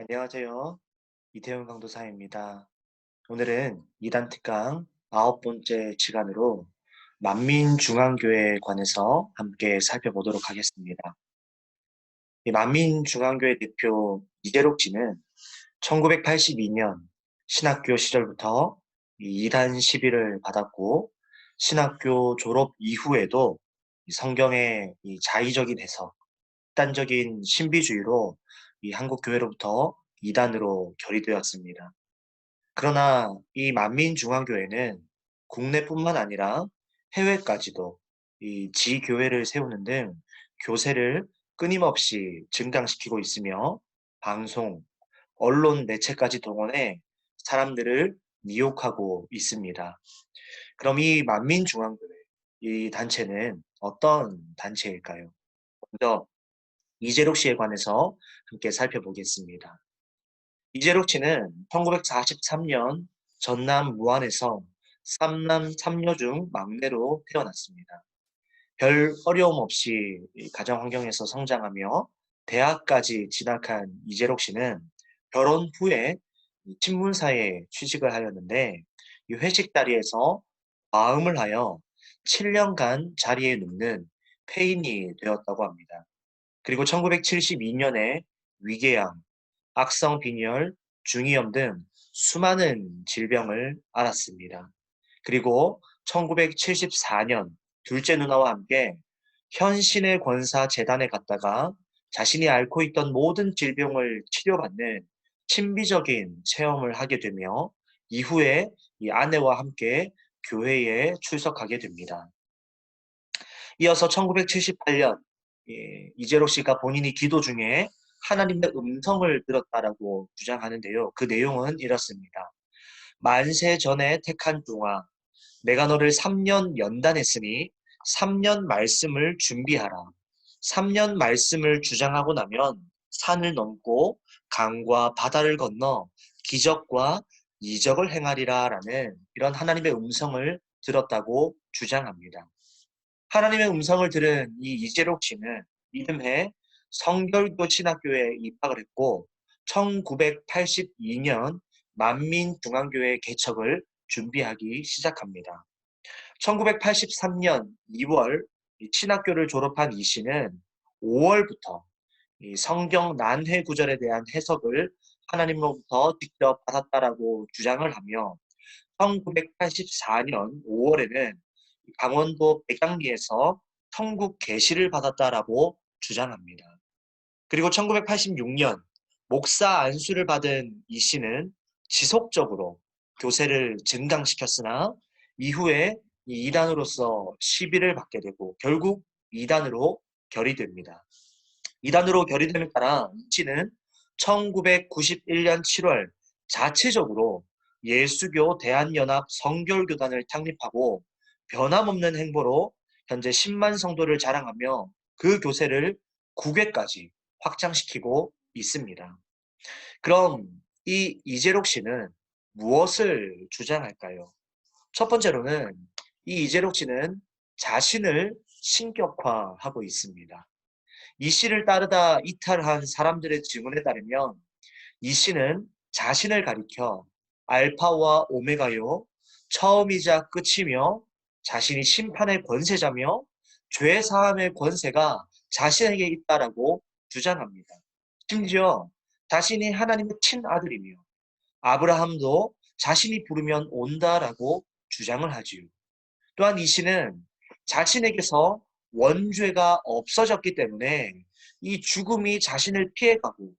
안녕하세요. 이태훈 강도사입니다. 오늘은 이단 특강 아홉 번째 시간으로 만민중앙교회에 관해서 함께 살펴보도록 하겠습니다. 이 만민중앙교회 대표 이재록 씨는 1982년 신학교 시절부터 이 이단 시비를 받았고 신학교 졸업 이후에도 이 자의적인 해석, 극단적인 신비주의로 이 한국 교회로부터 이단으로 결의되었습니다. 그러나 이 만민중앙교회는 국내뿐만 아니라 해외까지도 이 지교회를 세우는 등 교세를 끊임없이 증강시키고 있으며 방송, 언론 매체까지 동원해 사람들을 미혹하고 있습니다. 그럼 이 만민중앙교회, 이 단체는 어떤 단체일까요? 먼저 이재록 씨에 관해서 함께 살펴보겠습니다. 이재록 씨는 1943년 전남 무안에서 삼남 삼녀 중 막내로 태어났습니다. 별 어려움 없이 가정 환경에서 성장하며 대학까지 진학한 이재록 씨는 결혼 후에 신문사에 취직을 하였는데 이 회식 자리에서 마음을 하여 7년간 자리에 눕는 폐인이 되었다고 합니다. 그리고 1972년에 위궤양, 악성 빈혈, 중이염 등 수많은 질병을 앓았습니다. 그리고 1974년 둘째 누나와 함께 현신의 권사 재단에 갔다가 자신이 앓고 있던 모든 질병을 치료받는 신비적인 체험을 하게 되며 이후에 이 아내와 함께 교회에 출석하게 됩니다. 이어서 1978년 예, 이재록 씨가 본인이 기도 중에 하나님의 음성을 들었다라고 주장하는데요. 그 내용은 이렇습니다. 만세 전에 택한 종아, 내가 너를 3년 연단했으니 3년 말씀을 준비하라. 3년 말씀을 주장하고 나면 산을 넘고 강과 바다를 건너 기적과 이적을 행하리라 라는 이런 하나님의 음성을 들었다고 주장합니다. 하나님의 음성을 들은 이 이재록 씨는 이듬해 성결교 신학교에 입학을 했고 1982년 만민중앙교회 개척을 준비하기 시작합니다. 1983년 2월 신학교를 졸업한 이 씨는 5월부터 성경 난회 구절에 대한 해석을 하나님으로부터 직접 받았다라고 주장을 하며 1984년 5월에는 강원도 백양리에서 천국 계시를 받았다라고 주장합니다. 그리고 1986년 목사 안수를 받은 이 씨는 지속적으로 교세를 증강시켰으나 이후에 이 이단으로서 시비를 받게 되고 결국 이단으로 결의됩니다. 이단으로 결의됨에 따라 이 씨는 1991년 7월 자체적으로 예수교 대한연합 성결교단을 창립하고 변함없는 행보로 현재 10만 성도를 자랑하며 그 교세를 9개까지 확장시키고 있습니다. 그럼 이 이재록 씨는 무엇을 주장할까요? 첫 번째로는 이 이재록 씨는 자신을 신격화하고 있습니다. 이 씨를 따르다 이탈한 사람들의 증언에 따르면 이 씨는 자신을 가리켜 알파와 오메가요, 처음이자 끝이며 자신이 심판의 권세자며 죄 사함의 권세가 자신에게 있다라고 주장합니다. 심지어 자신이 하나님의 친아들이며 아브라함도 자신이 부르면 온다라고 주장을 하지요. 또한 이 씨는 자신에게서 원죄가 없어졌기 때문에 이 죽음이 자신을 피해가고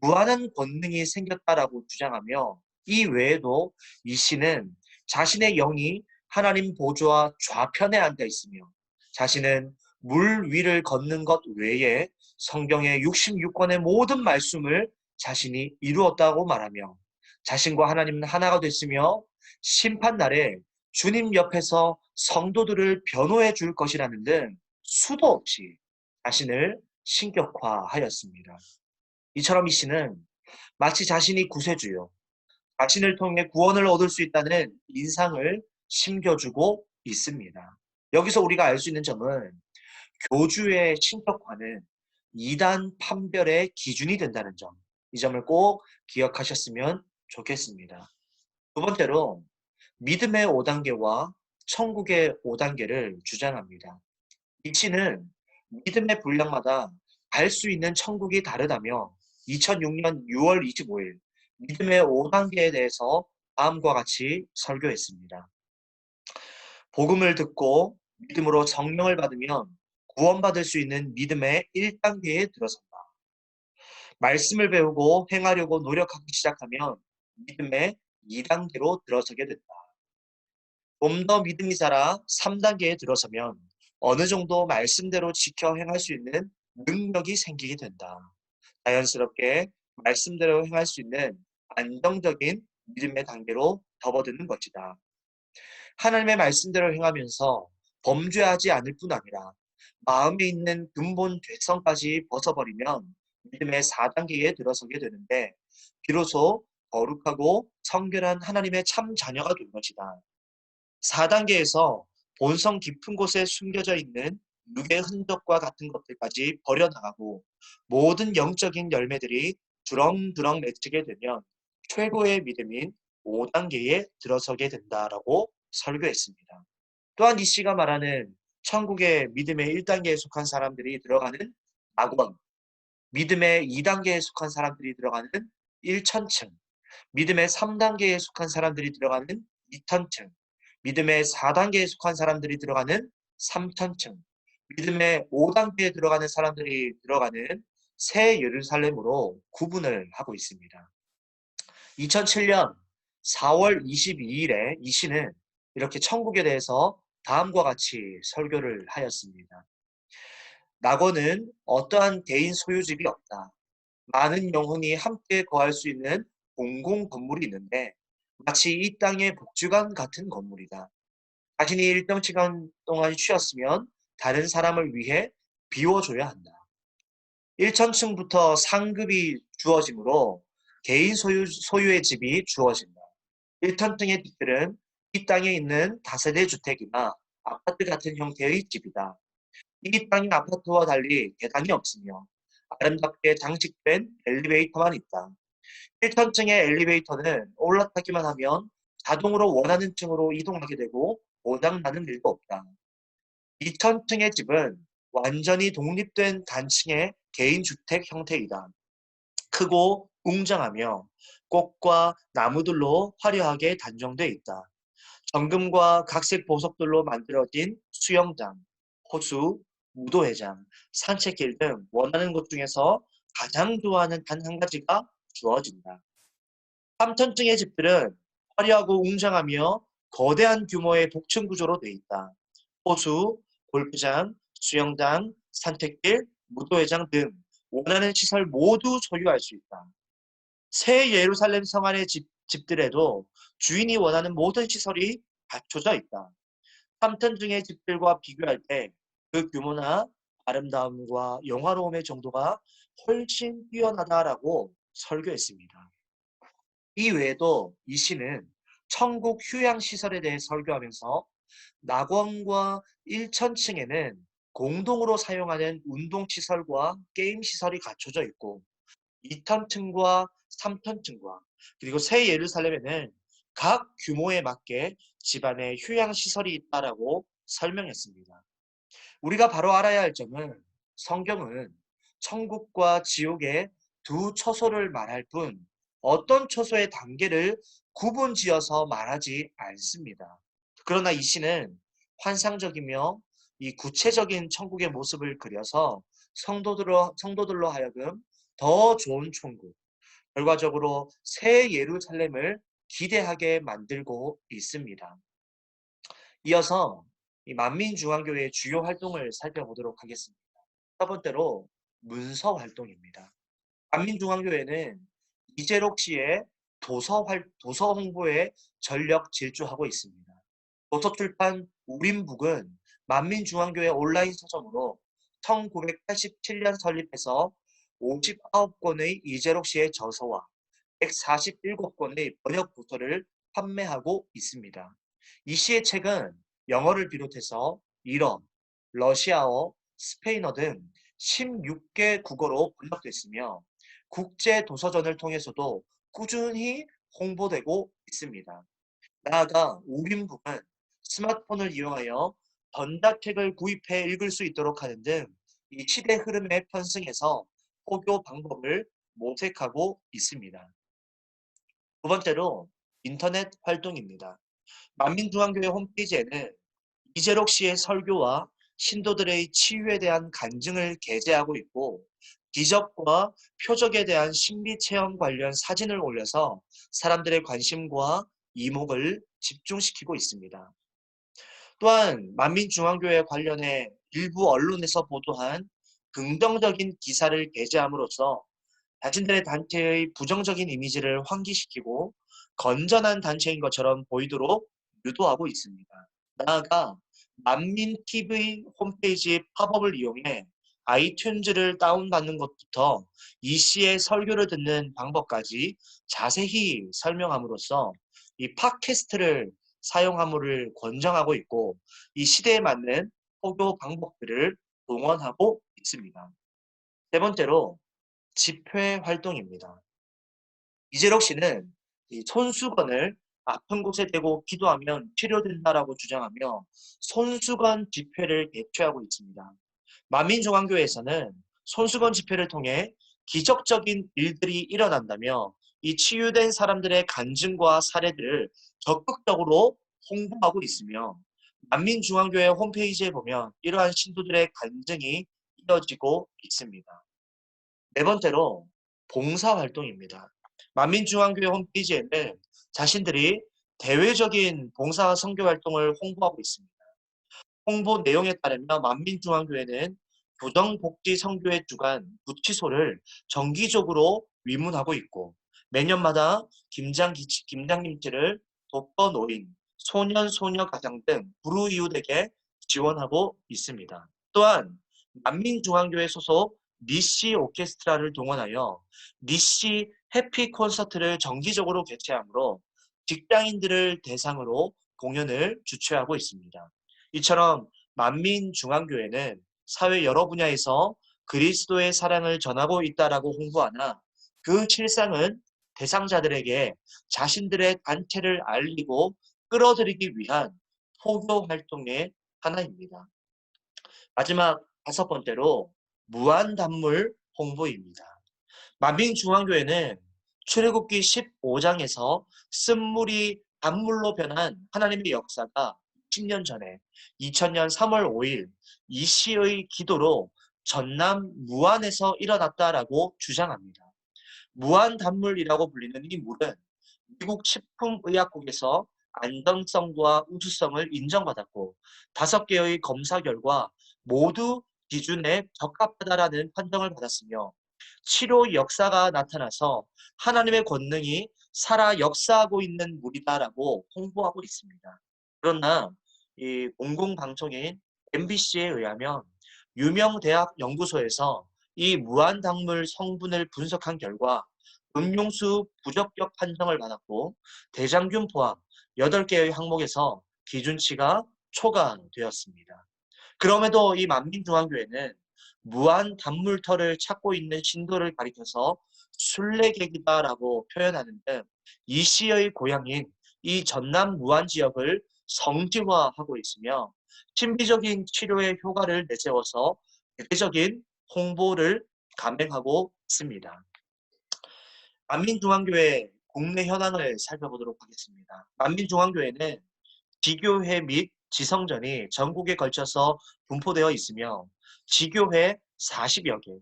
무한한 권능이 생겼다라고 주장하며 이 외에도 이 씨는 자신의 영이 하나님 보좌 좌편에 앉아 있으며 자신은 물 위를 걷는 것 외에 성경의 66권의 모든 말씀을 자신이 이루었다고 말하며 자신과 하나님은 하나가 됐으며 심판날에 주님 옆에서 성도들을 변호해 줄 것이라는 등 수도 없이 자신을 신격화하였습니다. 이처럼 이 씨는 마치 자신이 구세주요, 자신을 통해 구원을 얻을 수 있다는 인상을 심겨주고 있습니다. 여기서 우리가 알 수 있는 점은 교주의 신격화는 이단 판별의 기준이 된다는 점. 이 점을 꼭 기억하셨으면 좋겠습니다. 두 번째로 믿음의 5단계와 천국의 5단계를 주장합니다. 이 시는 믿음의 분량마다 갈 수 있는 천국이 다르다며 2006년 6월 25일 믿음의 5단계에 대해서 다음과 같이 설교했습니다. 복음을 듣고 믿음으로 성령을 받으면 구원받을 수 있는 믿음의 1단계에 들어선다. 말씀을 배우고 행하려고 노력하기 시작하면 믿음의 2단계로 들어서게 된다. 좀 더 믿음이 자라 3단계에 들어서면 어느 정도 말씀대로 지켜 행할 수 있는 능력이 생기게 된다. 자연스럽게 말씀대로 행할 수 있는 안정적인 믿음의 단계로 접어드는 것이다. 하나님의 말씀대로 행하면서 범죄하지 않을 뿐 아니라 마음에 있는 근본 죄성까지 벗어버리면 믿음의 4단계에 들어서게 되는데 비로소 거룩하고 성결한 하나님의 참 자녀가 된 것이다. 4단계에서 본성 깊은 곳에 숨겨져 있는 육의 흔적과 같은 것들까지 버려나가고 모든 영적인 열매들이 두렁두렁 맺히게 되면 최고의 믿음인 5단계에 들어서게 된다라고 설교했습니다. 또한 이 씨가 말하는 천국의 믿음의 1단계에 속한 사람들이 들어가는 낙원, 믿음의 2단계에 속한 사람들이 들어가는 1천층, 믿음의 3단계에 속한 사람들이 들어가는 2천층, 믿음의 4단계에 속한 사람들이 들어가는 3천층, 믿음의 5단계에 들어가는 사람들이 들어가는 새 예루살렘으로 구분을 하고 있습니다. 2007년 4월 22일에 이 씨는 이렇게 천국에 대해서 다음과 같이 설교를 하였습니다. 낙원은 어떠한 개인 소유집이 없다. 많은 영혼이 함께 거할 수 있는 공공 건물이 있는데 마치 이 땅의 복주간 같은 건물이다. 자신이 일정 시간 동안 쉬었으면 다른 사람을 위해 비워줘야 한다. 1천층부터 상급이 주어지므로 개인 소유, 소유의 집이 주어진다. 1천층의 집들은 이 땅에 있는 다세대 주택이나 아파트 같은 형태의 집이다. 이 땅의 아파트와 달리 계단이 없으며 아름답게 장식된 엘리베이터만 있다. 1천층의 엘리베이터는 올라타기만 하면 자동으로 원하는 층으로 이동하게 되고 고장나는 일도 없다. 2천층의 집은 완전히 독립된 단층의 개인주택 형태이다. 크고 웅장하며 꽃과 나무들로 화려하게 단정돼 있다. 정금과 각색 보석들로 만들어진 수영장, 호수, 무도회장, 산책길 등 원하는 곳 중에서 가장 좋아하는 단 한 가지가 주어진다. 3천층의 집들은 화려하고 웅장하며 거대한 규모의 복층 구조로 되어 있다. 호수, 골프장, 수영장, 산책길, 무도회장 등 원하는 시설 모두 소유할 수 있다. 새 예루살렘 성 안의 집, 집들에도 주인이 원하는 모든 시설이 갖춰져 있다. 3천층의 집들과 비교할 때 그 규모나 아름다움과 영화로움의 정도가 훨씬 뛰어나다라고 설교했습니다. 이 외에도 이 시는 천국 휴양 시설에 대해 설교하면서 낙원과 1천층에는 공동으로 사용하는 운동 시설과 게임 시설이 갖춰져 있고 2턴층과 3턴층과 그리고 새 예루살렘에는 각 규모에 맞게 집안에 휴양 시설이 있다라고 설명했습니다. 우리가 바로 알아야 할 점은 성경은 천국과 지옥의 두 처소를 말할 뿐 어떤 처소의 단계를 구분 지어서 말하지 않습니다. 그러나 이 시는 환상적이며 이 구체적인 천국의 모습을 그려서 성도들로, 성도들로 하여금 더 좋은 천국, 결과적으로 새 예루살렘을 기대하게 만들고 있습니다. 이어서 만민중앙교회의 주요 활동을 살펴보도록 하겠습니다. 첫 번째로 문서 활동입니다. 만민중앙교회는 이재록 씨의 도서, 활, 도서 홍보에 전력 질주하고 있습니다. 도서 출판 우림북은 만민중앙교회 온라인 서점으로 1987년 설립해서 59권의 이재록 씨의 저서와 147권의 번역 도서를 판매하고 있습니다. 이 씨의 책은 영어를 비롯해서 일어, 러시아어, 스페인어 등 16개 국어로 번역됐으며 국제 도서전을 통해서도 꾸준히 홍보되고 있습니다. 나아가 5인북은 스마트폰을 이용하여 번다책을 구입해 읽을 수 있도록 하는 등 이 시대 흐름에 편승해서 포교 방법을 모색하고 있습니다. 두 번째로 인터넷 활동입니다. 만민중앙교회 홈페이지에는 이재록 씨의 설교와 신도들의 치유에 대한 간증을 게재하고 있고 기적과 표적에 대한 신비 체험 관련 사진을 올려서 사람들의 관심과 이목을 집중시키고 있습니다. 또한 만민중앙교회 관련해 일부 언론에서 보도한 긍정적인 기사를 게재함으로써 자신들의 단체의 부정적인 이미지를 환기시키고 건전한 단체인 것처럼 보이도록 유도하고 있습니다. 나아가 만민TV 홈페이지 팝업을 이용해 아이튠즈를 다운받는 것부터 이 씨의 설교를 듣는 방법까지 자세히 설명함으로써 이 팟캐스트를 사용함을 권장하고 있고 이 시대에 맞는 포교 방법들을 동원하고 있습니다. 세 번째로 집회 활동입니다. 이재록 씨는 이 손수건을 아픈 곳에 대고 기도하면 치료된다라고 주장하며 손수건 집회를 개최하고 있습니다. 만민중앙교회에서는 손수건 집회를 통해 기적적인 일들이 일어난다며 이 치유된 사람들의 간증과 사례들을 적극적으로 홍보하고 있으며 만민중앙교회 홈페이지에 보면 이러한 신도들의 간증이 이어지고 있습니다. 네 번째로 봉사활동입니다. 만민중앙교회 홈페이지에는 자신들이 대외적인 봉사 선교활동을 홍보하고 있습니다. 홍보 내용에 따르면 만민중앙교회는 부정복지 선교회 주간 구치소를 정기적으로 위문하고 있고 매년마다 김장, 김장김치를 독거 노인, 소년, 소녀 가장 등 불우이웃에게 지원하고 있습니다. 또한 만민중앙교회 소속 니시 오케스트라를 동원하여 니시 해피 콘서트를 정기적으로 개최하므로 직장인들을 대상으로 공연을 주최하고 있습니다. 이처럼 만민중앙교회는 사회 여러 분야에서 그리스도의 사랑을 전하고 있다라고 홍보하나 그 실상은 대상자들에게 자신들의 단체를 알리고 끌어들이기 위한 포교 활동의 하나입니다. 마지막 다섯 번째로 무한단물 홍보입니다. 만민중앙교회는 출애굽기 15장에서 쓴물이 단물로 변한 하나님의 역사가 10년 전에 2000년 3월 5일 이 시의 기도로 전남 무안에서 일어났다라고 주장합니다. 무한 단물이라고 불리는 이 물은 미국 식품의약국에서 안정성과 우수성을 인정받았고 다섯 개의 검사 결과 모두 기준에 적합하다라는 판정을 받았으며 치료 역사가 나타나서 하나님의 권능이 살아 역사하고 있는 물이다라고 홍보하고 있습니다. 그러나 이 공공방송인 MBC에 의하면 유명 대학 연구소에서 이 무한당물 성분을 분석한 결과 음용수 부적격 판정을 받았고 대장균 포함 8개의 항목에서 기준치가 초과되었습니다. 그럼에도 이 만민중앙교회는 무한 단물터를 찾고 있는 신도를 가리켜서 순례객이다라고 표현하는 등이 시의 고향인 이 전남 무안 지역을 성지화하고 있으며 신비적인 치료의 효과를 내세워서 대대적인 홍보를 감행하고 있습니다. 만민중앙교회 국내 현황을 살펴보도록 하겠습니다. 만민중앙교회는 지교회 및 지성전이 전국에 걸쳐서 분포되어 있으며 지교회 40여 개,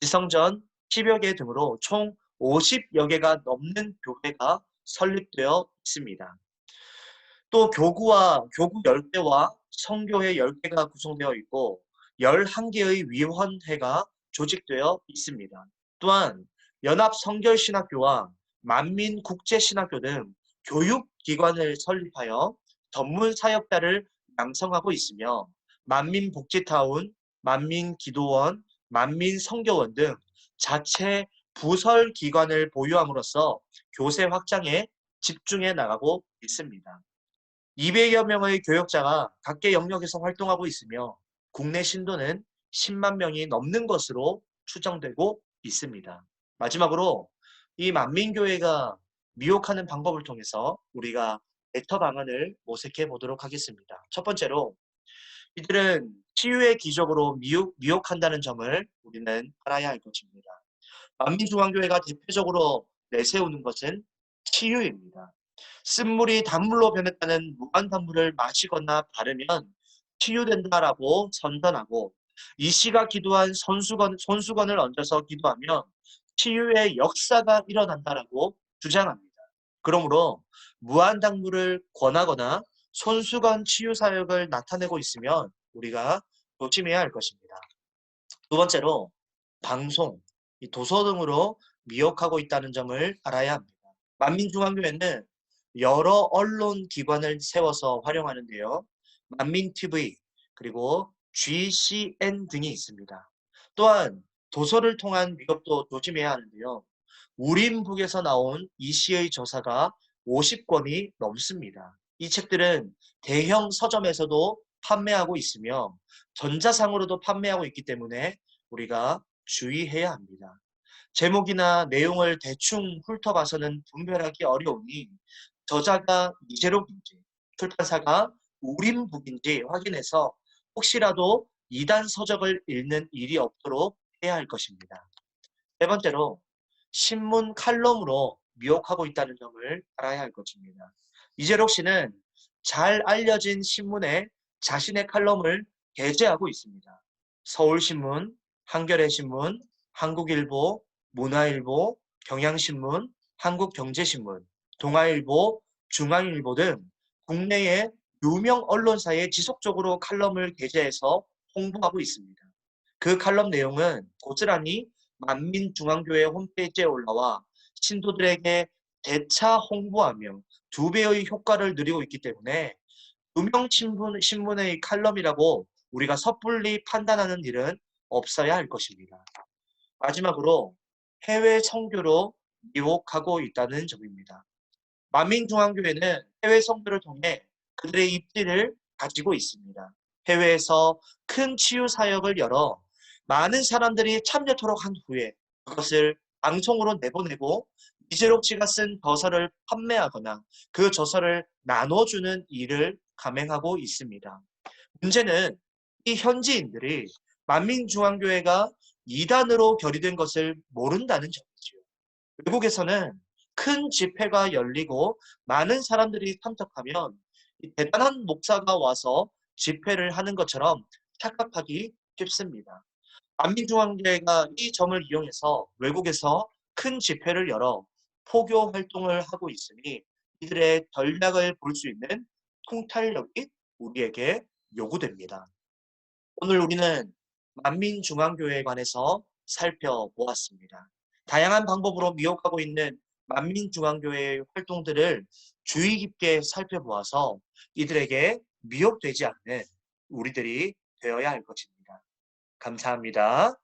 지성전 10여 개 등으로 총 50여 개가 넘는 교회가 설립되어 있습니다. 또 교구와 교구 10개와 성교회 10개가 구성되어 있고 11개의 위원회가 조직되어 있습니다. 또한 연합성결신학교와 만민국제신학교 등 교육기관을 설립하여 전문 사역자를 양성하고 있으며 만민복지타운, 만민기도원, 만민성교원 등 자체 부설 기관을 보유함으로써 교세 확장에 집중해 나가고 있습니다. 200여 명의 교역자가 각계 영역에서 활동하고 있으며 국내 신도는 10만 명이 넘는 것으로 추정되고 있습니다. 마지막으로 이 만민교회가 미혹하는 방법을 통해서 우리가 대처 방안을 모색해 보도록 하겠습니다. 첫 번째로 이들은 치유의 기적으로 미혹, 미혹한다는 점을 우리는 알아야 할 것입니다. 만민중앙교회가 대표적으로 내세우는 것은 치유입니다. 쓴물이 단물로 변했다는 무한단물을 마시거나 바르면 치유된다라고 선전하고 이 씨가 기도한 손수건, 손수건을 얹어서 기도하면 치유의 역사가 일어난다라고 주장합니다. 그러므로 무한당물을 권하거나 손수건 치유 사역을 나타내고 있으면 우리가 조심해야 할 것입니다. 두 번째로 방송, 이 도서 등으로 미혹하고 있다는 점을 알아야 합니다. 만민중앙교회는 여러 언론 기관을 세워서 활용하는데요. 만민TV 그리고 GCN 등이 있습니다. 또한 도서를 통한 미혹도 조심해야 하는데요. 우림북에서 나온 이 시의 저사가 50권이 넘습니다. 이 책들은 대형 서점에서도 판매하고 있으며 전자상으로도 판매하고 있기 때문에 우리가 주의해야 합니다. 제목이나 내용을 대충 훑어봐서는 분별하기 어려우니 저자가 이재록인지 출판사가 우림북인지 확인해서 혹시라도 이단 서적을 읽는 일이 없도록 해야 할 것입니다. 세 번째로 신문 칼럼으로 미혹하고 있다는 점을 알아야 할 것입니다. 이재록 씨는 잘 알려진 신문에 자신의 칼럼을 게재하고 있습니다. 서울신문, 한겨레신문, 한국일보, 문화일보, 경향신문, 한국경제신문, 동아일보, 중앙일보 등 국내의 유명 언론사에 지속적으로 칼럼을 게재해서 홍보하고 있습니다. 그 칼럼 내용은 고스란히 만민중앙교회 홈페이지에 올라와 신도들에게 대차 홍보하며 두 배의 효과를 누리고 있기 때문에 유명 신문, 신문의 칼럼이라고 우리가 섣불리 판단하는 일은 없어야 할 것입니다. 마지막으로 해외 선교로 미혹하고 있다는 점입니다. 만민중앙교회는 해외 선교를 통해 그들의 입지를 가지고 있습니다. 해외에서 큰 치유 사역을 열어 많은 사람들이 참여 토록 한 후에 그것을 방송으로 내보내고 이재록 씨가 쓴 저서를 판매하거나 그 저서를 나눠주는 일을 감행하고 있습니다. 문제는 이 현지인들이 만민중앙교회가 이단으로 결의된 것을 모른다는 점이죠. 외국에서는 큰 집회가 열리고 많은 사람들이 참석하면 대단한 목사가 와서 집회를 하는 것처럼 착각하기 쉽습니다. 만민중앙교회가 이 점을 이용해서 외국에서 큰 집회를 열어 포교 활동을 하고 있으니 이들의 전략을 볼 수 있는 통찰력이 우리에게 요구됩니다. 오늘 우리는 만민중앙교회에 관해서 살펴보았습니다. 다양한 방법으로 미혹하고 있는 만민중앙교회의 활동들을 주의 깊게 살펴보아서 이들에게 미혹되지 않는 우리들이 되어야 할 것입니다. 감사합니다.